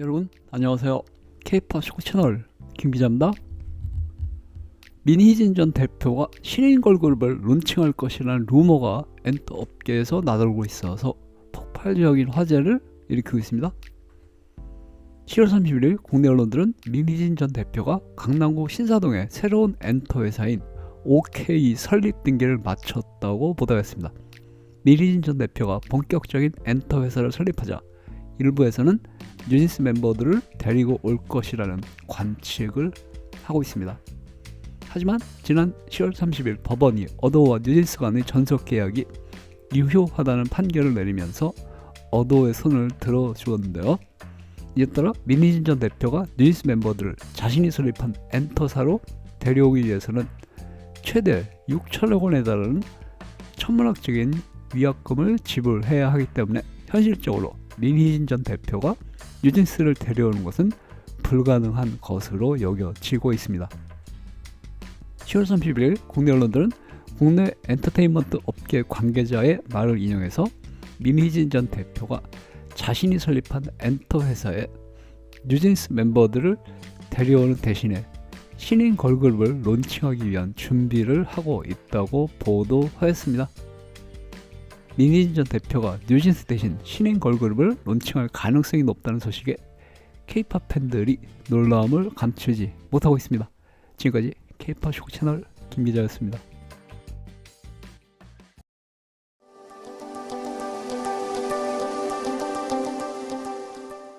여러분 안녕하세요. K-팝 쇼 채널 김 기자입니다. 민희진 전 대표가 신인 걸그룹을 론칭할 것이라는 루머가 엔터 업계에서 나돌고 있어서 폭발적인 화제를 일으키고 있습니다. 10월 31일 국내 언론들은 민희진 전 대표가 강남구 신사동의 새로운 엔터 회사인 OK 설립 등기를 마쳤다고 보도했습니다. 민희진 전 대표가 본격적인 엔터 회사를 설립하자 일부에서는 뉴진스 멤버들을 데리고 올 것이라는 관측을 하고 있습니다. 하지만 지난 10월 30일 법원이 어도와 뉴진스 간의 전속 계약이 유효하다는 판결을 내리면서 어도의 손을 들어주었는데요. 이에 따라 민희진 전 대표가 뉴진스 멤버들을 자신이 설립한 엔터사로 데려오기 위해서는 최대 6천억 원에 달하는 천문학적인 위약금을 지불해야 하기 때문에 현실적으로 민희진 전 대표가 뉴진스를 데려오는 것은 불가능한 것으로 여겨지고 있습니다. 10월 31일 국내 언론들은 국내 엔터테인먼트 업계 관계자의 말을 인용해서 민희진 전 대표가 자신이 설립한 엔터 회사에 뉴진스 멤버들을 데려오는 대신에 신인 걸그룹을 론칭하기 위한 준비를 하고 있다고 보도하였습니다. 민희진 전 대표가 뉴진스 대신 신인 걸그룹을 론칭할 가능성이 높다는 소식에 K-팝 팬들이 놀라움을 감추지 못하고 있습니다. 지금까지 K-팝 쇼 채널 김 기자였습니다.